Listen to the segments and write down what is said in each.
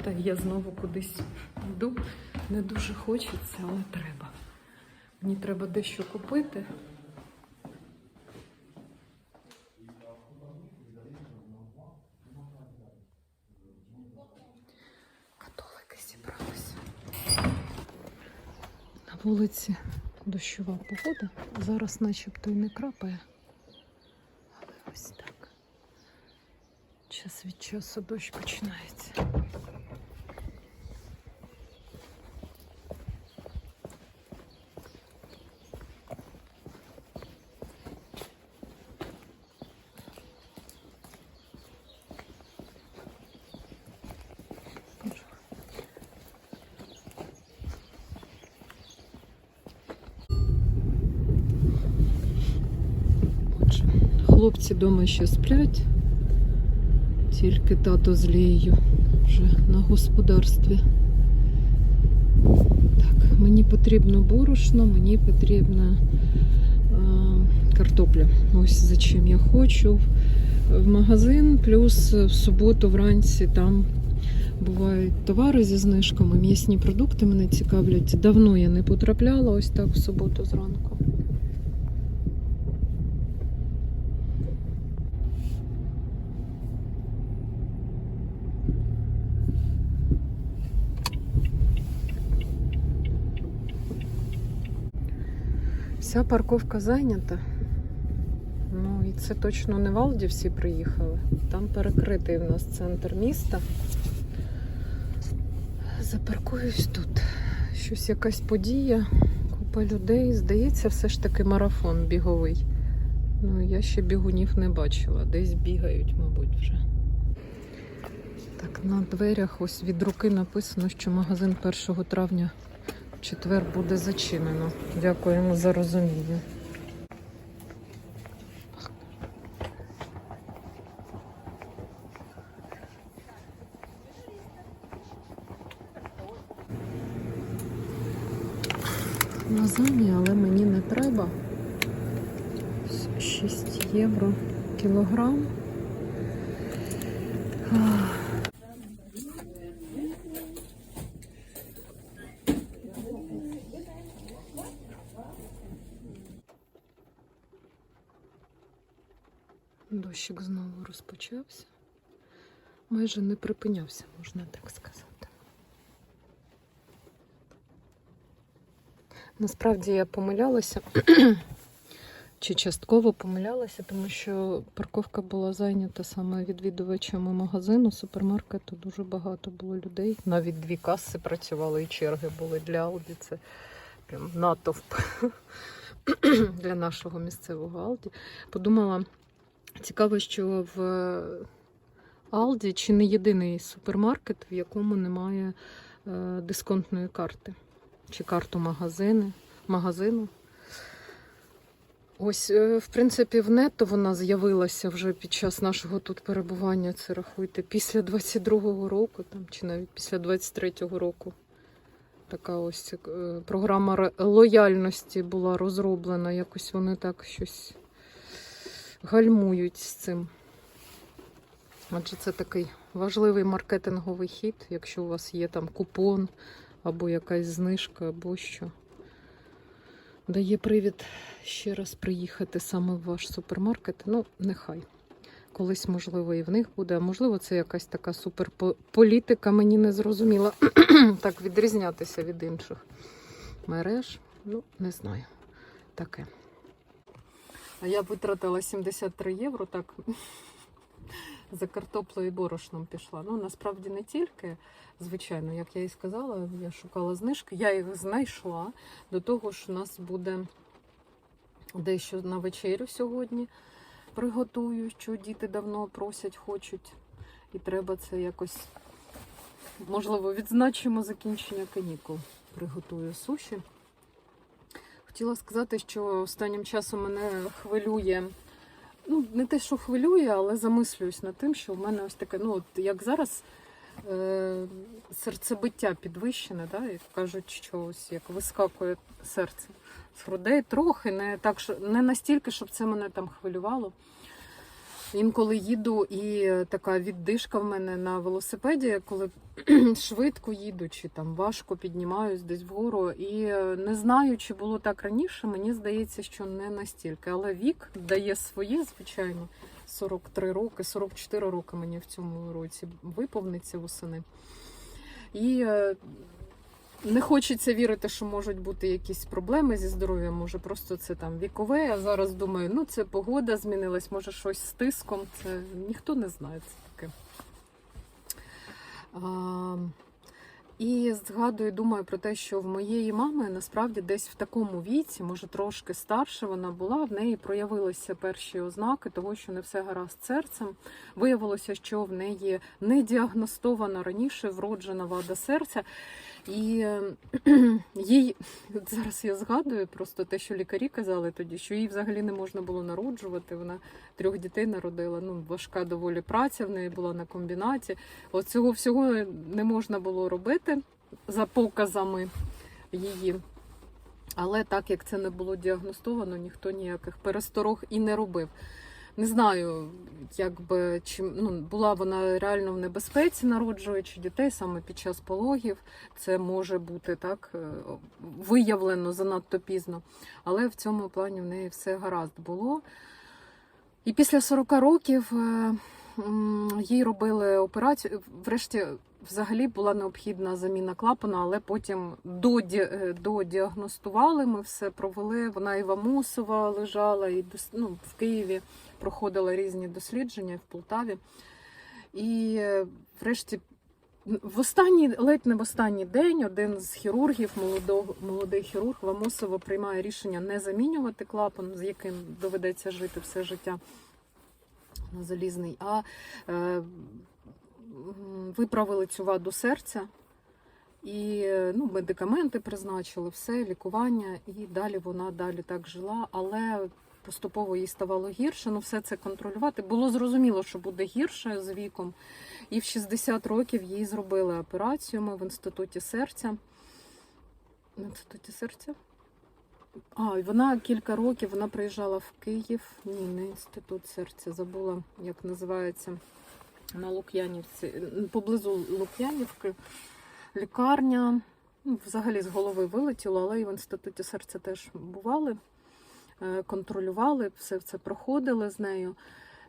Всім. Я знову кудись йду. Не дуже хочеться, але треба. Мені треба дещо купити. Католики зібралися. На вулиці дощова погода. Зараз начебто й не крапає. Але ось так. Час від часу дощ починається. Хлопці вдома ще сплять. Тільки тато з Лією вже на господарстві. Так, мені потрібно борошно, мені потрібна е, картопля. Ось за чим я хочу. В- магазин, плюс в суботу вранці там бувають товари зі знижками, м'ясні продукти мене цікавлять. Давно я не потрапляла ось так в суботу зранку. Вся парковка зайнята. Ну і це точно не в Алді всі приїхали. Там перекритий в нас центр міста. Запаркуюсь тут. Щось якась подія, купа людей. Здається, все ж таки марафон біговий. Ну, я ще бігунів не бачила. Десь бігають, мабуть, вже. Так, на дверях ось від руки написано, що магазин 1 травня четвер буде зачинено. Дякуємо за розуміння. Лазані, але мені не треба. 6 євро кілограм. Ах. Дощик знову розпочався. Майже не припинявся, можна так сказати. Насправді я помилялася, чи частково помилялася, тому що парковка була зайнята саме відвідувачами магазину, супермаркету. Дуже багато було людей. Навіть дві каси працювали і черги були для Алді. Це прям натовп для нашого місцевого Алді. Подумала, цікаво, що в Алді чи не єдиний супермаркет, в якому немає е, дисконтної карти чи карту магазини, магазину. Ось, е, в принципі, в нетто вона з'явилася вже під час нашого тут перебування. Це рахуйте, після 22-го року, там, чи навіть після 23-го року. Така ось е, програма лояльності була розроблена. Якось вони так щось гальмують з цим. Адже це такий важливий маркетинговий хід, якщо у вас є там купон або якась знижка, або що. Дає привід ще раз приїхати саме в ваш супермаркет. Ну, нехай. Колись, можливо, і в них буде, а можливо, це якась така суперполітика, мені не зрозуміла. так відрізнятися від інших мереж. Ну, не знаю. Таке. А я витратила 73 євро, так за картоплею і борошном пішла. Ну, насправді не тільки, звичайно, як я і сказала, я шукала знижки, я їх знайшла. До того ж, у нас буде дещо на вечерю сьогодні. Приготую, що діти давно просять, хочуть. І треба це якось, можливо, відзначимо закінчення канікул. Приготую суші. Хотіла сказати, що останнім часом мене хвилює ну, не те, що хвилює, але замислююсь над тим, що в мене ось таке, ну, от як зараз е, серцебиття підвищене, да, як кажуть, що ось як вискакує серце з грудей, трохи, не так, не настільки, щоб це мене там хвилювало. Інколи їду, і така віддишка в мене на велосипеді, коли швидко їду, чи там важко піднімаюсь десь вгору. І не знаю, чи було так раніше. Мені здається, що не настільки. Але вік дає своє, звичайно. 43 роки, 44 роки мені в цьому році виповниться восени. І е, не хочеться вірити, що можуть бути якісь проблеми зі здоров'ям. Може, просто це там вікове. Я зараз думаю, ну це погода змінилась, може щось з тиском. Це ніхто не знає це таке. А, і згадую, думаю про те, що в моєї мами насправді десь в такому віці, може трошки старше вона була, в неї проявилися перші ознаки того, що не все гаразд серцем. Виявилося, що в неї не діагностована раніше вроджена вада серця. І е, їй зараз я згадую просто те, що лікарі казали тоді, що їй взагалі не можна було народжувати. Вона трьох дітей народила. Ну, важка доволі праця в неї була на комбінаті. От цього всього не можна було робити за показами її. Але так як це не було діагностовано, ніхто ніяких пересторог і не робив. Не знаю, якби чим ну була вона реально в небезпеці, народжуючи дітей саме під час пологів. Це може бути так е, виявлено занадто пізно. Але в цьому плані в неї все гаразд було. І після 40 років е, їй робили операцію. Врешті, взагалі, була необхідна заміна клапана, але потім е, додіагностували. Ми все провели. Вона і в Амусова лежала, і ну, в Києві проходила різні дослідження в Полтаві. І е, врешті. В останній, ледь не в останній день, один з хірургів, молодого, молодий хірург Вамосово приймає рішення не замінювати клапан, з яким доведеться жити все життя на залізний, а е, виправили цю ваду серця. І е, ну, медикаменти призначили, все, лікування, і далі вона далі так жила, але поступово їй ставало гірше. Ну, все це контролювати. Було зрозуміло, що буде гірше з віком. І в 60 років їй зробили операцію. Ми в інституті серця. В інституті серця? А, і вона кілька років вона приїжджала в Київ. Ні, не інститут серця. Забула, як називається на Лук'янівці, поблизу Лук'янівки. Лікарня. Ну, Взагалі з голови вилетіло, але і в інституті серця теж бували, контролювали, все це проходили з нею.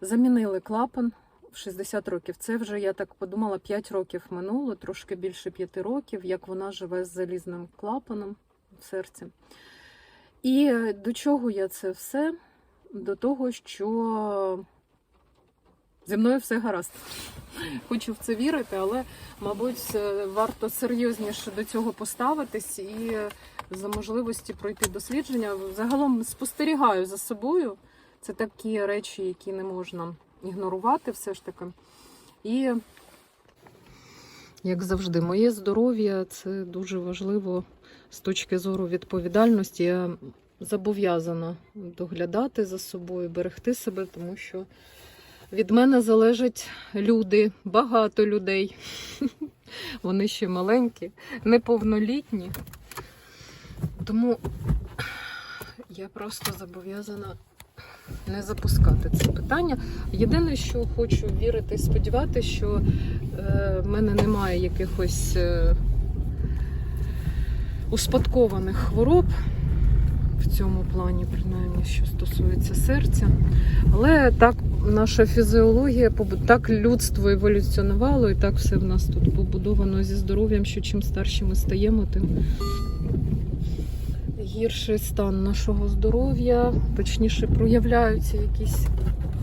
Замінили клапан в 60 років. Це вже, я так подумала, 5 років минуло, трошки більше 5 років, як вона живе з залізним клапаном в серці. І е, до чого я це все? До того, що зі мною все гаразд. Хочу в це вірити, але, мабуть, е, варто серйозніше до цього поставитись і е, за можливості пройти дослідження. Загалом спостерігаю за собою. Це такі речі, які не можна ігнорувати, все ж таки. І, як завжди, моє здоров'я це дуже важливо з точки зору відповідальності. Я зобов'язана доглядати за собою, берегти себе, тому що від мене залежать люди, багато людей. Вони ще маленькі, неповнолітні. Тому я просто зобов'язана не запускати це питання. Єдине, що хочу вірити і сподіватися, що е, в мене немає якихось е, успадкованих хвороб в цьому плані, принаймні, що стосується серця. Але так наша фізіологія, так людство еволюціонувало, і так все в нас тут побудовано зі здоров'ям, що чим старші ми стаємо, тим гірший стан нашого здоров'я, точніше проявляються якісь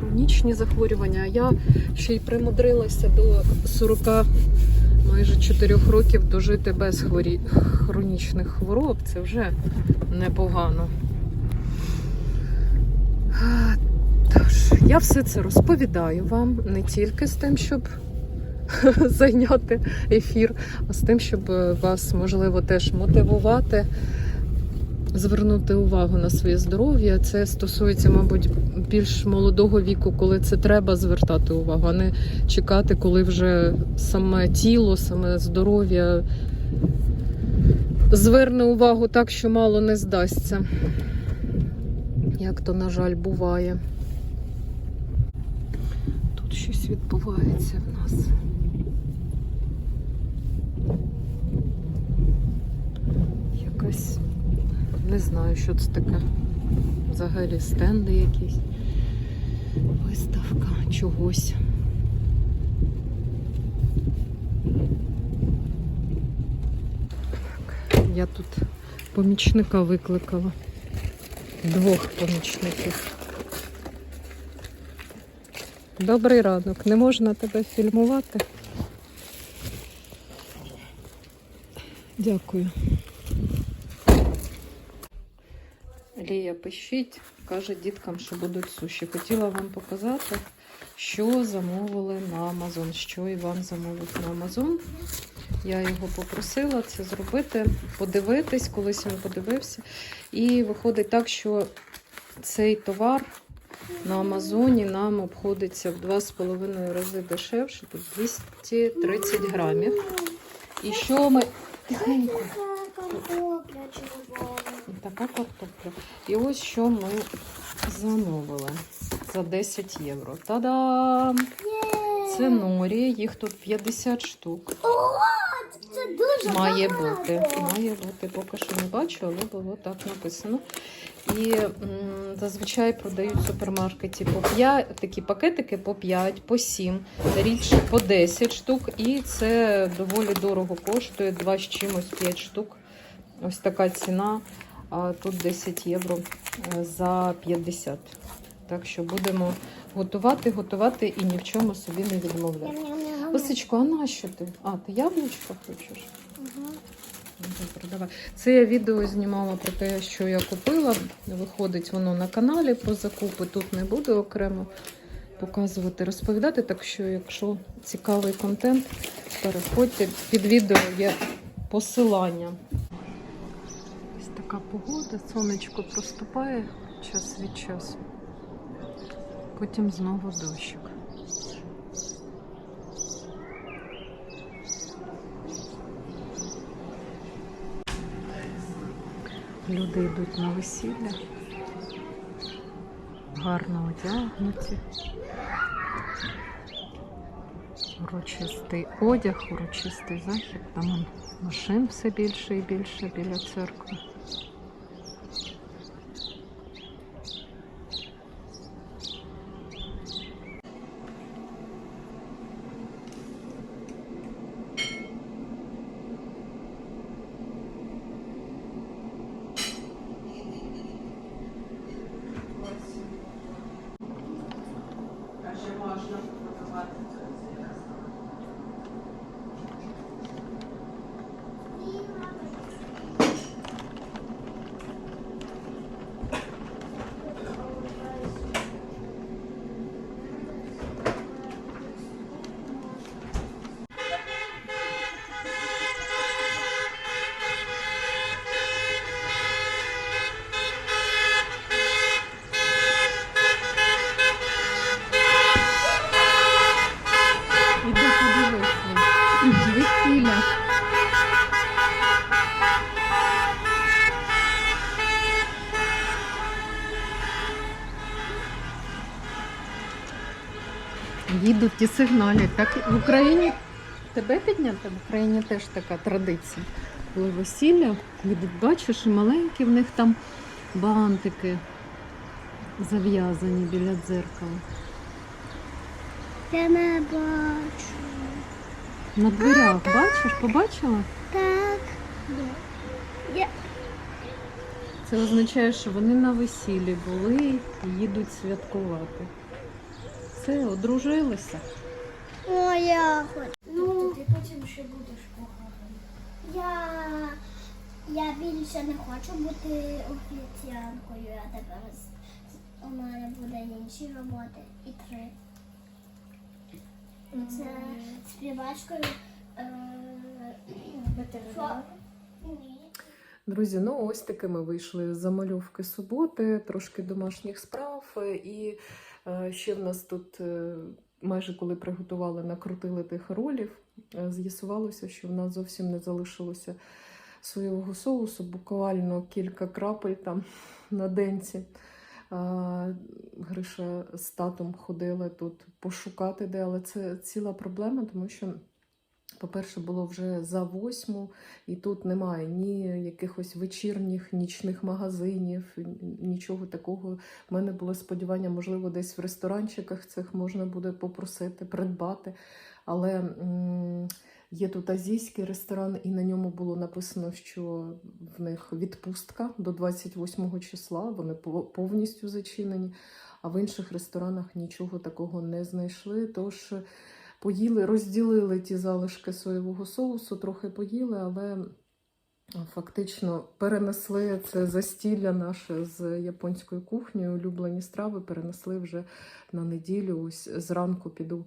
хронічні захворювання. А я ще й примудрилася до 40 майже 4 років дожити без хворі... хронічних хвороб. Це вже непогано. Тож, я все це розповідаю вам не тільки з тим, щоб зайняти ефір, а з тим, щоб е, вас, можливо, теж мотивувати, звернути увагу на своє здоров'я. Це стосується, мабуть, більш молодого віку, коли це треба звертати увагу, а не чекати, коли вже саме тіло, саме здоров'я зверне увагу так, що мало не здасться. Як то, на жаль, буває. Щось відбувається в нас. Якась не знаю, що це таке. Взагалі стенди якісь. Виставка чогось. Так, я тут помічника викликала. Двох помічників. Добрий ранок. Не можна тебе фільмувати. Дякую. Лія пишіть, каже діткам, що будуть суші. Хотіла вам показати, що замовили на Amazon, що Іван замовив на Amazon. Я його попросила це зробити, подивитись, колись він подивився. І виходить так, що цей товар на Амазоні нам обходиться в 2,5 рази дешевше, тут 230 грамів. І що ми. Тихенько. Така картопля. І ось що ми замовили за 10 євро. Та-дам! Це норі, їх тут 50 штук. Це дуже Має бути. Має бути. Поки що не бачу, але було так написано. І м, зазвичай продають в супермаркеті по 5, такі пакетики по 5, по 7, рідше по 10 штук. І це доволі дорого коштує, 2 з чимось 5 штук. Ось така ціна. А тут 10 євро е, за 50. Так що будемо готувати, готувати і ні в чому собі не відмовляти. Лисичко, а на що ти? А, ти яблучко хочеш? Ага. Це я відео знімала про те, що я купила. Виходить воно на каналі по закупи. Тут не буду окремо показувати, розповідати. Так що, якщо цікавий контент, переходьте під відео є посилання. Ось така погода, сонечко проступає час від часу. Потім знову дощик. Люди йдуть на весілля, гарно одягнуті. Урочистий одяг, урочистий захід. Там машин все більше і більше біля церкви. Їдуть і сигналять. Так в Україні тебе підняти? В Україні теж така традиція. Коли весілля, бачиш, маленькі в них там бантики зав'язані біля дзеркала. Я не бачу. На дверях, бачиш, побачила? Так. Я... Це означає, що вони на весіллі були і їдуть святкувати. Все, одружилися. О, я хочу. Ну, ти потім ще будеш кохати. Я... Я більше не хочу бути офіціанткою, я тепер у мене буде інші роботи і три. Це співачкою. Е... Друзі, ну ось такими вийшли замальовки суботи, трошки домашніх справ. е, І ще в нас тут, е, майже коли приготували, накрутили тих ролів, е, з'ясувалося, що в нас зовсім не залишилося соєвого соусу, буквально кілька крапель там на денці. Гриша з татом ходили тут пошукати де, але це ціла проблема, тому що. По-перше, було вже за восьму, і тут немає ні якихось вечірніх нічних магазинів, нічого такого. У мене було сподівання, можливо, десь в ресторанчиках цих можна буде попросити, придбати. Але є тут азійський ресторан, і на ньому було написано, що в них відпустка до 28 числа, вони пов- повністю зачинені. А в інших ресторанах нічого такого не знайшли. Тож поїли, розділили ті залишки соєвого соусу, трохи поїли, але фактично перенесли це застілля наше з японською кухнею, улюблені страви перенесли вже на неділю. Ось зранку піду.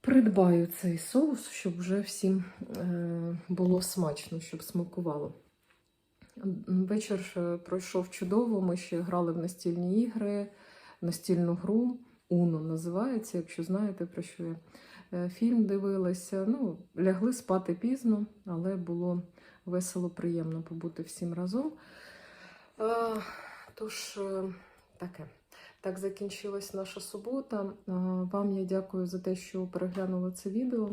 Придбаю цей соус, щоб вже всім е, було смачно, щоб смакувало. Вечір е, пройшов чудово. Ми ще грали в настільні ігри, настільну гру. Уно називається, якщо знаєте про що я. Е, Фільм дивилися. Ну, лягли спати пізно, але було весело, приємно побути всім разом. Е, Тож, е, таке. Так закінчилась наша субота. Вам я дякую за те, що переглянули це відео.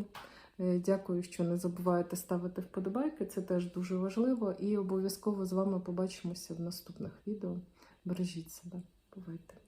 Дякую, що не забуваєте ставити вподобайки. Це теж дуже важливо. І обов'язково з вами побачимося в наступних відео. Бережіть себе. Бувайте!